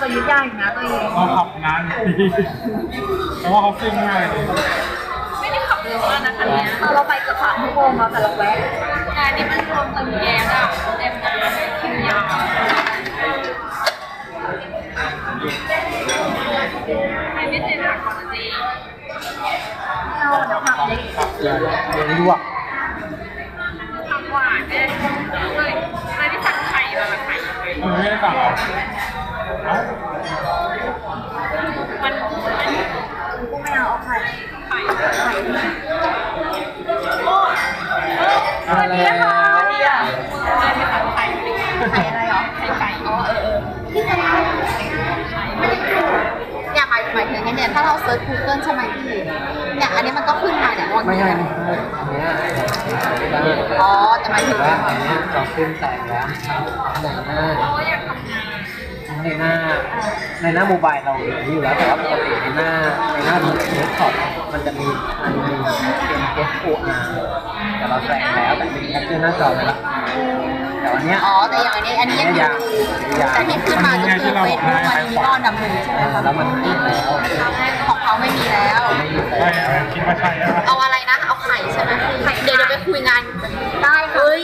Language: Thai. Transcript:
จะยึดยากอยู่นะตัวเองเราขับนานดีเพราะว่าเขาซิ่งง่ายเลยไม่ได้ขับเร็วมากนะคันเนี้ยเราไปเกือบสามชั่วโมงแล้วแต่เราแวะแต่อันนี้มันรวมต็มแก๊สอะเต็มน้ำคิวยาวไม่ไม่เต็มหลักก่อนนะจีเราเดี๋ยวผักเล็กเลี้ยงลวกผักหวานเนี่ยเลยเลยที่ผัดไข่มาแบบไข่เออไม่ได้สั่งหรอเอ้า มันมันกูไม่เอาเอาไข่ไข่ไข่มาแล้วเลยที่ผัดไข่ไข่อะไรเหรอไข่ไก่อ๋อเออเออที่จะได้เนี่ยหมายหมายถึงไงเนี่ยถ้าเราเซิร์ช Google ใช่ไหมพี่เนี่ยอันนี้มันก็ขึ้นมาเนี่ยว่าไม่ใช่นี่อันเนี้ยได้อ๋อแต่หมายถึงแต่ว่าอันเนี้ยเราขึ้นแต่งแล้วในหน้า ในหน้า ในหน้าโมบายเรามีอยู่แล้วแต่ว่าปกติในหน้าในหน้าเดสก์ท็อปมันจะมีอันหนึงเป็น SOR แต่เราแต่งแล้วแต่เป็นแคปเจอร์หน้าจอไปแล้วแต่วันเนี้ยอ๋อแต่อย่างอันนี้อันนี้ยังอยู่แต่ที่ขึ้นมาก็คือเฟซบุ๊กมันมีก้อนดำหนึ่งใช่ไหมคะแล้วมันหายไปแล้วของเขาไม่มีแล้ว ใช่ไหมคิดว่าใช่ใช่ไหมเอาอะไรนะ เอาไข่ใช่ไหมไข่เดี๋ยวเดี๋ยวไปคุยงานได้เฮ้ย